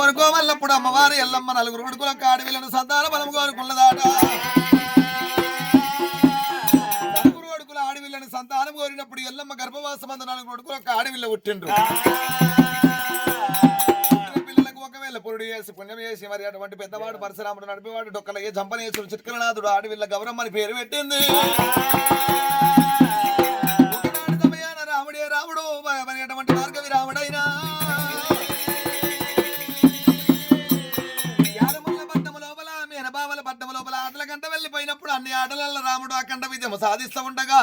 కోరుకోవల్లప్పుడు అమ్మవారు ఎల్లమ్మ నలుగురు కొడుకులకు ఆడవిల్లను సంతాన బలం కోరుకున్నదాట. నలుగురు కొడుకుల ఆడవిల్లని సంతానం కోరినప్పుడు ఎల్లమ్మ గర్భవాసం అందు నలుగురు కొడుకులకు ఆడవిల్ల పుట్టిండ్రు. పుట్టిన పిల్లలకు ఒకవేళ పురుడు చేసి పుణ్యం చేసి మరి అటువంటి పెద్దవాడు పరశురాముడు నడిపేవాడు డొక్కల ఏ జంపనేశ్వరుడు చిత్కలనాథుడు ఆడవిల్ల గౌరమ్మని పేరు పెట్టింది. సాధిస్తూ ఉండగా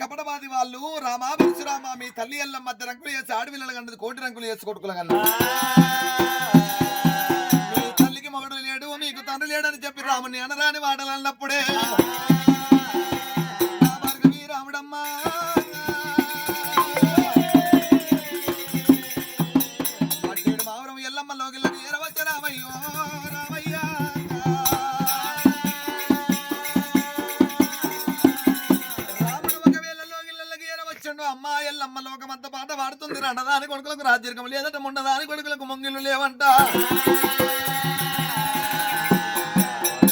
కపటవాది వాళ్ళు రామా పరశురామ మీ తల్లి అల్లం మధ్య రంగులు వేసి ఆడపిల్లలు కన్నది కోటి రంగులు వేసి కొడుకులు కన్నా మీ తల్లికి మగడు లేడు మీకు తండ్రి లేడని చెప్పి రాముని అనరాని వాడాలన్నప్పుడే ఎల్లమ్మ లోకమంత పాట పాడుతుంది. రండదాని కొడుకులకు రాజ్యర్గం లేదట ముండదాని కొడుకులకు మొంగిళ్ళు లేవంట.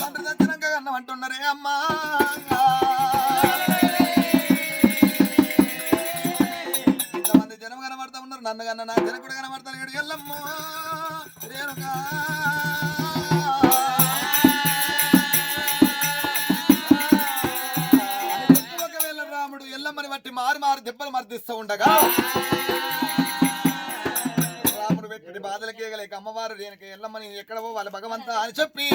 తండ్రి దచ్చినాక అన్నం అంటున్నారే అమ్మా. ఇంతమంది జనం కనబడతా ఉన్నారు. నన్ను కన్నా నా జనకుడు కనబడతాను ఇక్కడ ఎల్లమ్మ. రేణుకా. దెబ్బలు ఉండగా. రాముడు పెట్టిన బాధలు గలేక అమ్మవారు నేను ఎల్లమ్మని ఎక్కడవో వాళ్ళ భగవంత అని చెప్పి.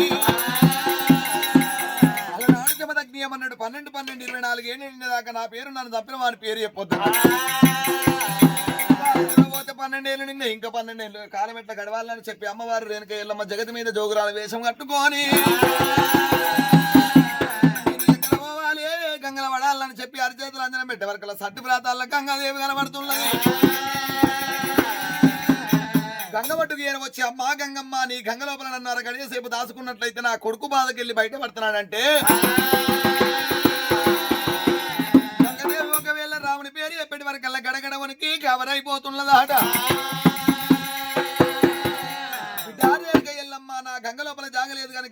అలనాడు జమదగ్నియం అన్నాడు పన్నెండు పన్నెండు ఇరవై నాలుగు ఏళ్ళు దాకా నా పేరు నన్ను తప్పిన వాని పేరు చెప్పొద్దు. పోతే పన్నెండేళ్ళు నిన్న ఇంకా పన్నెండేళ్ళు కాలం ఎట్లా గడవాలని చెప్పి అమ్మవారు రేణుక ఎల్లమ్మ జగతి మీద జోగురాల వేషం కట్టుకొని గంగల పడాలని చెప్పి అరిచేతులు అంజనం పెట్టే వరకు సట్టు ప్రాతాల్లో గంగాదేవి కనబడుతున్నది. గంగవట్టుకు ఏర వచ్చి అమ్మా గంగమ్మ నీ గంగ లోపల నన్ను గడియసేపు దాచుకున్నట్లయితే నా కొడుకు బాధకెళ్ళి బయట పడుతున్నాడంటే గంగదేవి ఒకవేళ రాముని పేరు చెప్పేటి వరకల్లా గడగడవనికి కవరైపోతున్నదాట.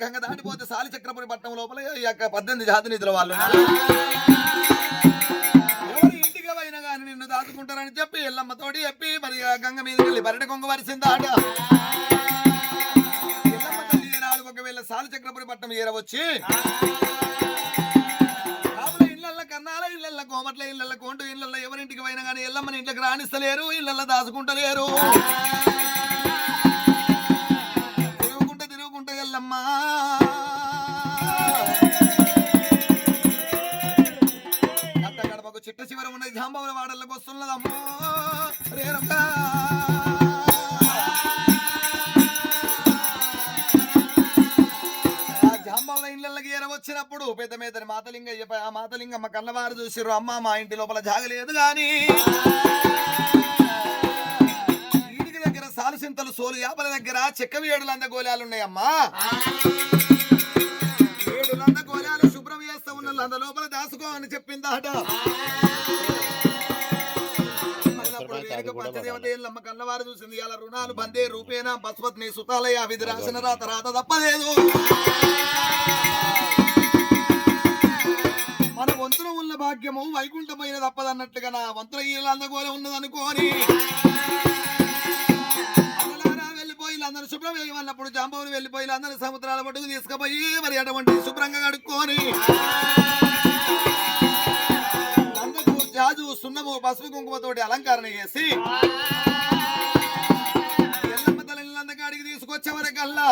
గంగ దాటిపోతే సాలి చక్రపురి పట్టణం లోపల ఈ యొక్క పద్దెనిమిది జాతి నిధుల వాళ్ళు ఎవరు ఇంటికి పోయినా కానీ నిన్ను దాచుకుంటారని చెప్పి ఎల్లమ్మతోటి చెప్పి మరి గంగ మీద వెళ్ళి బరట కొంగ వరిసిందాట ఎల్లమ్మ తల్లి ఒకవేళ సాలి చక్రపురి పట్టణం ఏరవచ్చి కన్నాల ఇళ్ళల్ల కోమట్ల ఇళ్ళల్లో కోంటు ఇళ్ళల్లో ఎవరింటికి పోయినా కానీ ఎల్లమ్మని ఇంట్లోకి రాణిస్తలేరు ఇళ్ళల్లో దాచుకుంటలేరు. తిరుగుకుంటే అంత గడపకు చిట్ట చివర ఉన్నది. జాంబవుల వాడల్లోకి వస్తున్నదమ్మో. రేణుకా ఇళ్ళకి ఎర వచ్చినప్పుడు పెద్ద మీదని మాతలింగయ్య ఆ మాతలింగమ్మ కన్నవారు చూసిర్రు. అమ్మ మా ఇంటి లోపల జాగలేదు గాని సోలు యాపల దగ్గర చెక్క ఏడు లంద గోళాలు ఉన్నాయమ్మా ఏడు లంద గోళాలు శుభ్రం చేస్తా ఉన్న లంద లోపల దాసుకో అని చెప్పిందాట. కన్నవారు చూసింది ఇలా రుణాలు బందే రూపేనా బస్వత్ని సుతాలయ విధి రాసిన రాత రాత తప్పలేదు. మన వంతున ఉన్న భాగ్యము వైకుంఠమైన తప్పదన్నట్టుగా నా వంతుల ఈ లందగోల ఉన్నదనుకోని. అందరూ శుభ్రం వేయమన్నప్పుడు జాంబవులు వెళ్ళిపోయి అందరూ సముద్రాల పట్టుకు తీసుకుపోయి మరి అటువంటి శుభ్రంగా కడుక్కొని. నందకు జాజు సున్నము పసుపు కుంకుమతోటి అలంకరణ చేసి ఎల్లమ్మ తల్లిని తీసుకొచ్చే వరకల్లా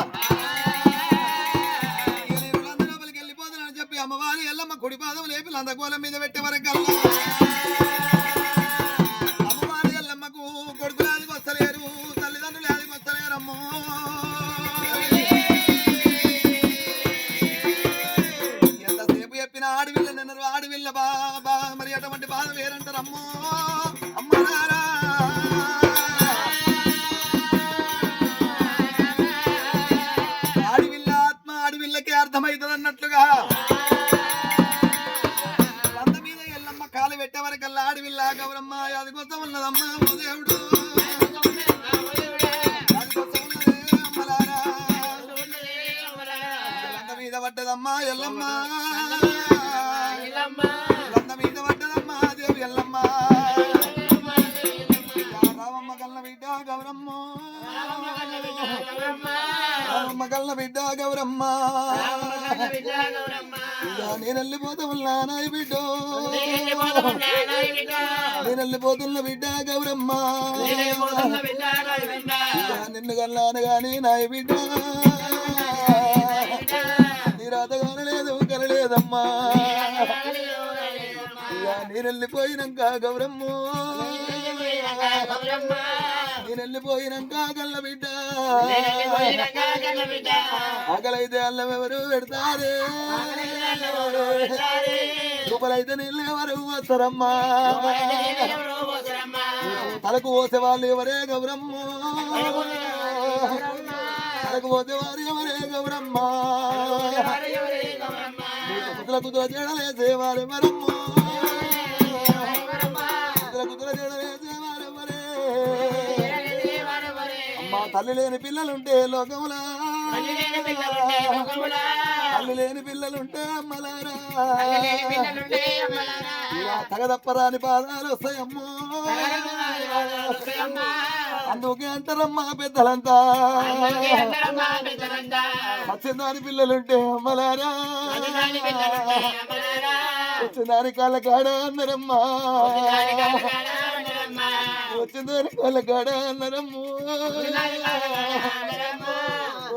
వెళ్ళిపోతానని చెప్పి అమ్మవారి ఎల్లమ్మ కుడి పాదం లేపి లందగోళం మీద పెట్టే వరకల్లా బాబా మరి అటువంటి బాధ వేరంటారమ్మో అమ్మనారా అడవిల్ల ఆత్మ అడవిల్లకే అర్థమవుతుంది అన్నట్లుగా వంద మీద ఎల్లమ్మ కాలు పెట్టే వరకల్లా అడవిల్లా గౌరమ్మ అది కోసం ఉన్నదమ్మా దేవుడు. మీద పడ్డదమ్మా ఎల్లమ్మా. గల్ల మీద పడ్డదమ్మా దేవి ఎల్లమ్మ. రామమ్మ గల్ల బిడ్డ గౌరమ్మ. రామమ్మ గల్ల బిడ్డ గౌరమ్మ. నేను వెళ్ళిపోతా ఉన్నా నాయ బిడ్డ. నేను వెళ్ళిపోతున్న బిడ్డ గౌరమ్మ. నిన్ను గల్లాను గాని నాయ బిడ్డ. నీ రాత కానలేదు కలలేదమ్మా ఇక నేను వెళ్ళిపోయినాక గౌరమ్మ. నేను వెళ్ళిపోయినాక గల్ల బిడ్డ ఆకలైతే అల్లం ఎవరు పెడతారే? రూపాయలైతే నీళ్ళు ఎవరు వస్తారమ్మా తలకు పోసే వాళ్ళు ఎవరే గౌరమ్మ? తలకు పోసే వారు ఎవరే గౌరమ్మ? కుతుల కుతుల జడలేసే వారు ఎవరమ్మ? అమ్మా తల్లి లేని పిల్లలుంటే లోకములా. తల్లి లేని పిల్లలుంటే అమ్మలారా. తగదప్పరాని పాదాలు వస్తాయమ్మో. అందుకే అంటారమ్మా పెద్దలంతా. వచ్చిందాని పిల్లలుంటే అమ్మలారా. వచ్చిందాని కాళ్ళ కాడ అన్నారమ్మా. వచ్చిందాని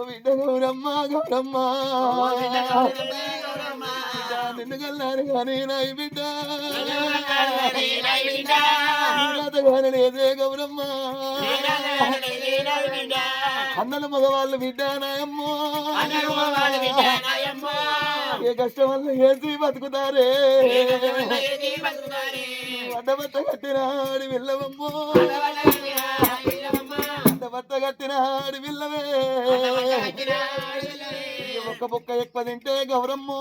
బిడ్డ గౌరమ్మ. గౌరమ్మ నిన్ను కల్లారు కానీ నా ఈ బిడ్డ. కానీ లేదే గౌరమ్మ. అన్నల మగవాళ్ళు బిడ్డ నాయమ్మో. ఏ కష్టం వల్ల వేసి బతుకుతారే? అడ్డబట్ట కట్టిన ఆడి వెళ్ళవమ్మో అడ్డబట్ట కట్టిన ఆడి వెళ్ళవే ఒక్క బొక్క ఎక్కువ తింటే గౌరమ్మో.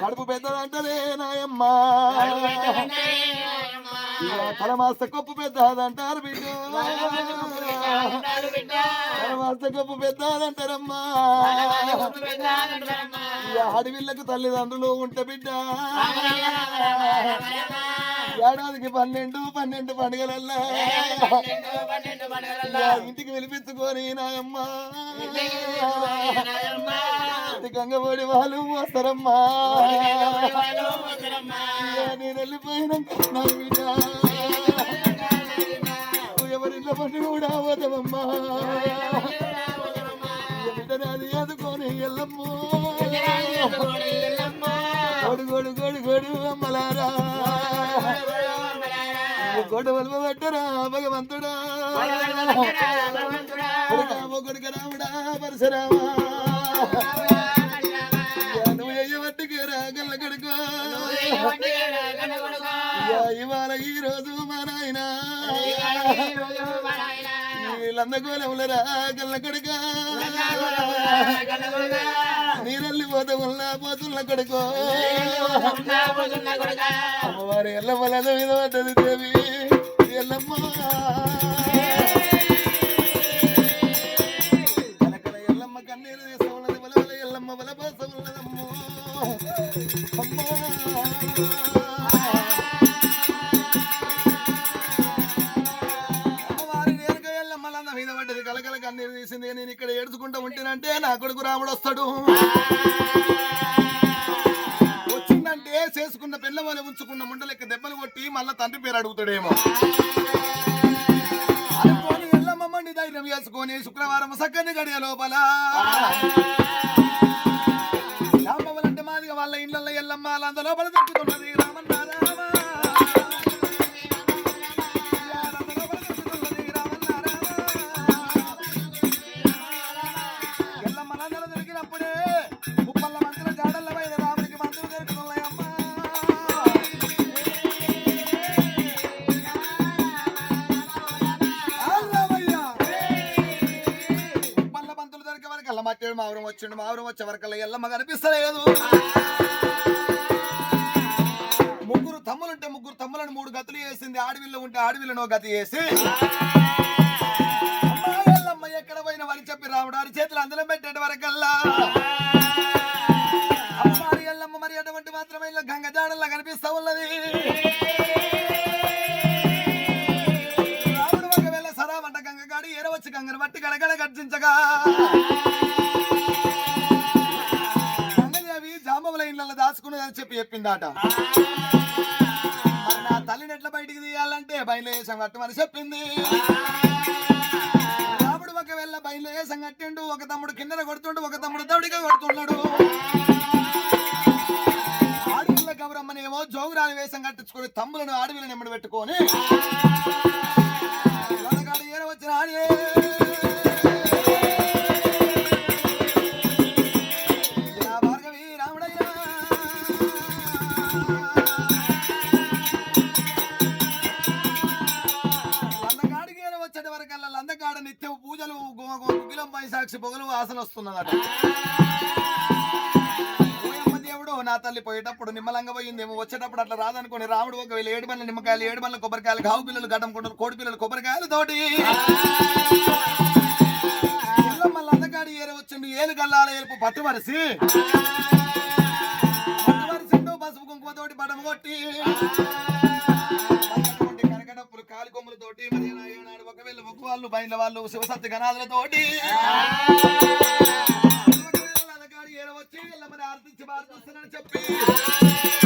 కడుపు పెద్దదంటదే నాయమ్మ. తలమాస కొప్పు పెద్దదంటారు బిడ్డ. పెద్దదంటారమ్మా ఈ అడవిళ్ళకు తల్లిదండ్రులు ఉంటే బిడ్డ. ఏడాదికి పన్నెండు పన్నెండు పండుగలల్లా. ఇంటికి పిలిపించుకొని నాయమ్మ. గంగబడి వాళ్ళు వస్తారమ్మా. నేను వెళ్ళిపోయినాక నా బిడ్డ. ఎవరిలో పట్టి కూడా పోతామమ్మా ఇక బిడ్డ నాది ఎదుకొని ఎల్లమ్మో. గోడు గోడు గోడు గోడు అమ్మలారా. గొడవలు పట్టరా భగవంతుడా. కొడుకా ఓ కొడుక రాముడా పరశురామా. ఇవాళ ఈ రోజు మా నాయన లందగోళముల రాగల కొడుక నీరల్లి పోత పోతున్న కొడుకు? అమ్మవారి పడ్డది దేవి. ఎల్లమ్మ. నా కొడుకు రాముడు వస్తాడు. వచ్చిందంటే చేసుకున్న పిల్లవాళ్ళు ఉంచుకున్న ముండలెక్క దెబ్బలు కొట్టి మళ్ళా తండ్రి పేరు అడుగుతాడేమో. అనుకోని ఎల్లమ్మని ధైర్యం వేసుకొని శుక్రవారం సక్కని గడియ లోపల. రామవ్వలంటే మాదిగా వాళ్ళ ఇళ్ళల్లో ఎల్లమ్మ అంత లోపల మావరం వచ్చిండు మావరం వచ్చే వరకల్లా ఎల్లమ్మ కనిపిస్తలేదు ముగ్గురు తమ్ములుంటే ముగ్గురు తమ్ములను మూడు గతులు చేసింది ఆడవిల్లో ఉంటే ఆడవిల్లను ఒక గతి చేసి. ఎక్కడ పోయిన వారి చెప్పి రాముడు వారి చేతులు అందులో పెట్టేటి వరకల్లా. చెప్పి మరి నా తల్లిని ఎట్లా బయటికి తీయాలంటే బయలుదేశం కట్టమని చెప్పింది. రాముడు ఒకవేళ బయలుదేశం కట్టిండు ఒక తమ్ముడు కిందన కొడుతుండు ఒక తమ్ముడు దౌడిగా కొడుతున్నాడు. ఆడపిల్ల గౌరమ్మనేమో జోగురాలు జోగురాని వేషం కట్టించుకొని తమ్ములను ఆడవిలను ఎమ్మడి పెట్టుకొని వచ్చిన ఏర వచ్చిన గుగిలం పొగలు వాసన వస్తున్నదట. దేవుడు నా తల్లి పోయేటప్పుడు నిమ్మలంగా పోయిందేమో వచ్చేటప్పుడు అట్లా రాదనుకోని రాముడు ఒక వేళ ఏడు బండ్ల నిమ్మకాయలు ఏడు బండ్ల కొబ్బరికాయలు కావు పిల్లలు గడ్డం కొంటారు కోడి పిల్లలు కొబ్బరికాయలు తోటి మళ్ళీ అందగాడి ఏరి వచ్చిండు ఏలు గల్లాల ఏలుపు పట్టు మరిసి పట్టు పసుపు కుంకుమ తోటి బటం కొట్టి. పచ్చటి కాలు కొమ్ములతోటి మరి వాళ్ళు బయట వాళ్ళు శివసత్తి గణాదులతోటి భారతిస్తున్నానని చెప్పి.